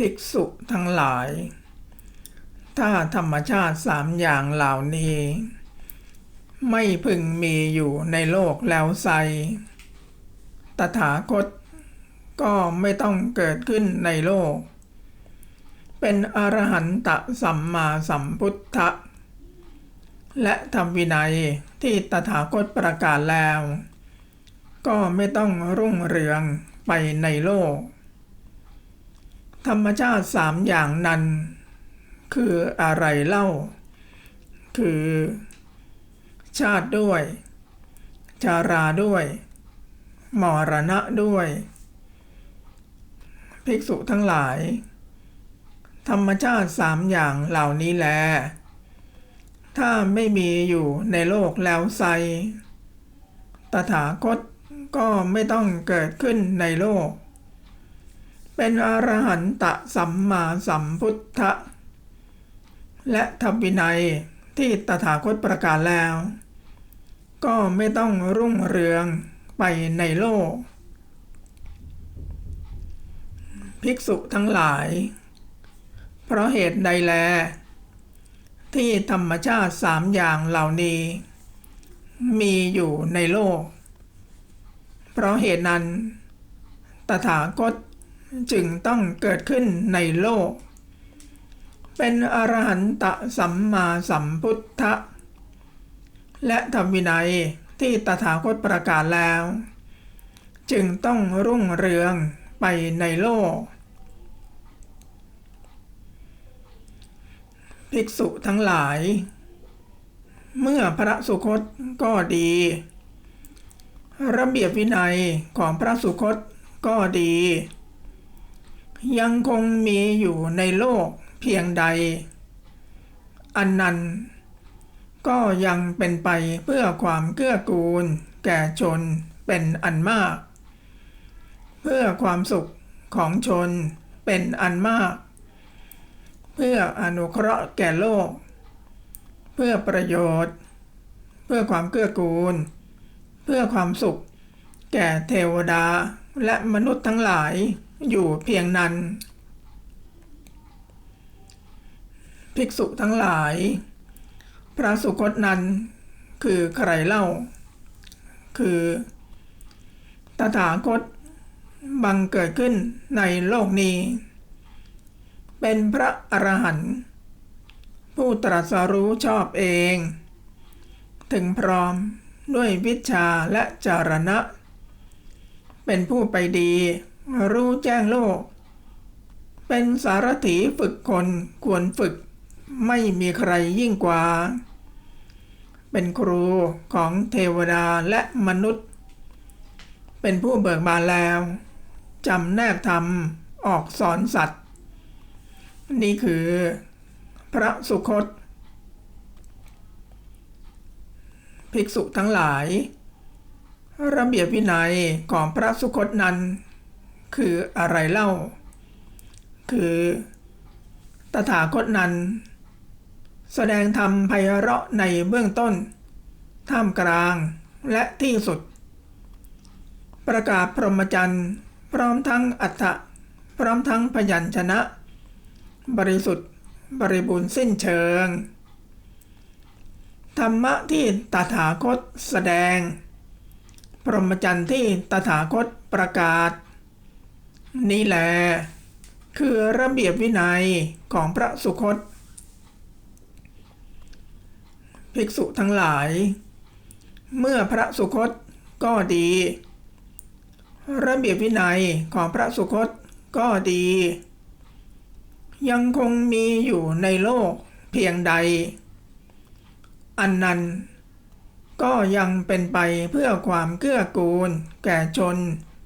ภิกษุทั้งหลาย ถ้าธรรมชาติสามอย่างเหล่านี้ ไม่พึงมีอยู่ในโลกแล้วไซตถาคตก็ไม่ต้องเกิดขึ้นในโลก เป็นอรหันตสัมมาสัมพุทธะ และธรรมวินัยที่ตถาคตประกาศแล้ว ก็ไม่ต้องรุ่งเรืองไปในโลก ธรรมชาติสามอย่างนั้น คืออะไรเล่า คือ ชาติด้วยชาราด้วย มรณะด้วย ภิกษุทั้งหลาย ธรรมชาติสามอย่างเหล่านี้แล ถ้าไม่มีอยู่ในโลกแล้วไซตถาคตก็ไม่ต้องเกิดขึ้นในโลก เป็นอรหันตสัมมาสัมพุทธะและธรรมวินัยที่ตถาคตประกาศแล้ว ก็ไม่ต้องรุ่งเรืองไปในโลก ภิกษุทั้งหลาย เพราะเหตุใดแล ที่ธรรมชาติสามอย่างเหล่านี้ มีอยู่ในโลก เพราะเหตุนั้น ตถาคต จึงต้องเกิดขึ้นในโลก เป็นอรหันตสัมมาสัมพุทธะและธรรมวินัยที่ตถาคตประกาศแล้ว จึงต้องรุ่งเรืองไปในโลก ภิกษุทั้งหลาย เมื่อพระสุคตก็ดี ระเบียบวินัยของพระสุคตก็ดี ยังคงมีอยู่ในโลกเพียงใด อันนั้น ก็ยังเป็นไปเพื่อความเกื้อกูล แก่ชนเป็นอันมาก เพื่อความสุขของชนเป็นอันมาก เพื่ออนุเคราะห์แก่โลก เพื่อประโยชน์ เพื่อความเกื้อกูล เพื่อความสุข แก่เทวดาและมนุษย์ทั้งหลาย อยู่เพียงนั้น ภิกษุทั้งหลาย พระสุคตนั้นคือใครเล่า คือ ตถาคต บังเกิดขึ้นในโลกนี้ เป็นพระอรหันต์ผู้ตรัสรู้ชอบเอง ถึงพร้อมด้วยวิชาและจารณะ เป็นผู้ไปดี รู้แจ้งโลก เป็นสารถีฝึกคนควรฝึก ไม่มีใครยิ่งกว่า เป็นครูของเทวดาและมนุษย์ เป็นผู้เบิกบานแล้วจำแนกธรรมออกสอนสัตว์ นี่คือพระสุคต ภิกษุทั้งหลาย ระเบียบวินัยของพระสุคตนั้น คืออะไรเล่า คือตถาคตนั้น แสดงธรรมไพเราะในเบื้องต้น ท่ามกลางและที่สุด ประกาศพรหมจรรย์ พร้อมทั้งอัฏฐะพร้อมทั้งพยัญชนะ บริสุทธิ์บริบูรณ์สิ้นเชิง ธรรมะที่ตถาคตแสดง พรหมจรรย์ที่ตถาคตประกาศ นี่แหละ คือระเบียบวินัยของพระสุคต ภิกษุทั้งหลาย เมื่อพระสุคตก็ดี ระเบียบวินัยของพระสุคตก็ดี ยังคงมีอยู่ในโลกเพียงใด อันนั้นก็ยังเป็นไปเพื่อความเกื้อกูล แก่ชน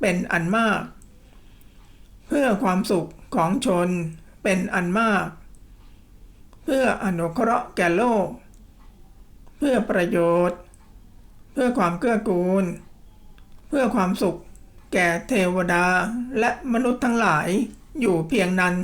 เป็นอันมาก เพื่อความสุขของชนเป็นอันมาก เพื่ออนุเคราะห์แก่โลก เพื่อประโยชน์ เพื่อความเกื้อกูล เพื่อความสุขแก่เทวดาและมนุษย์ทั้งหลายอยู่เพียงนั้น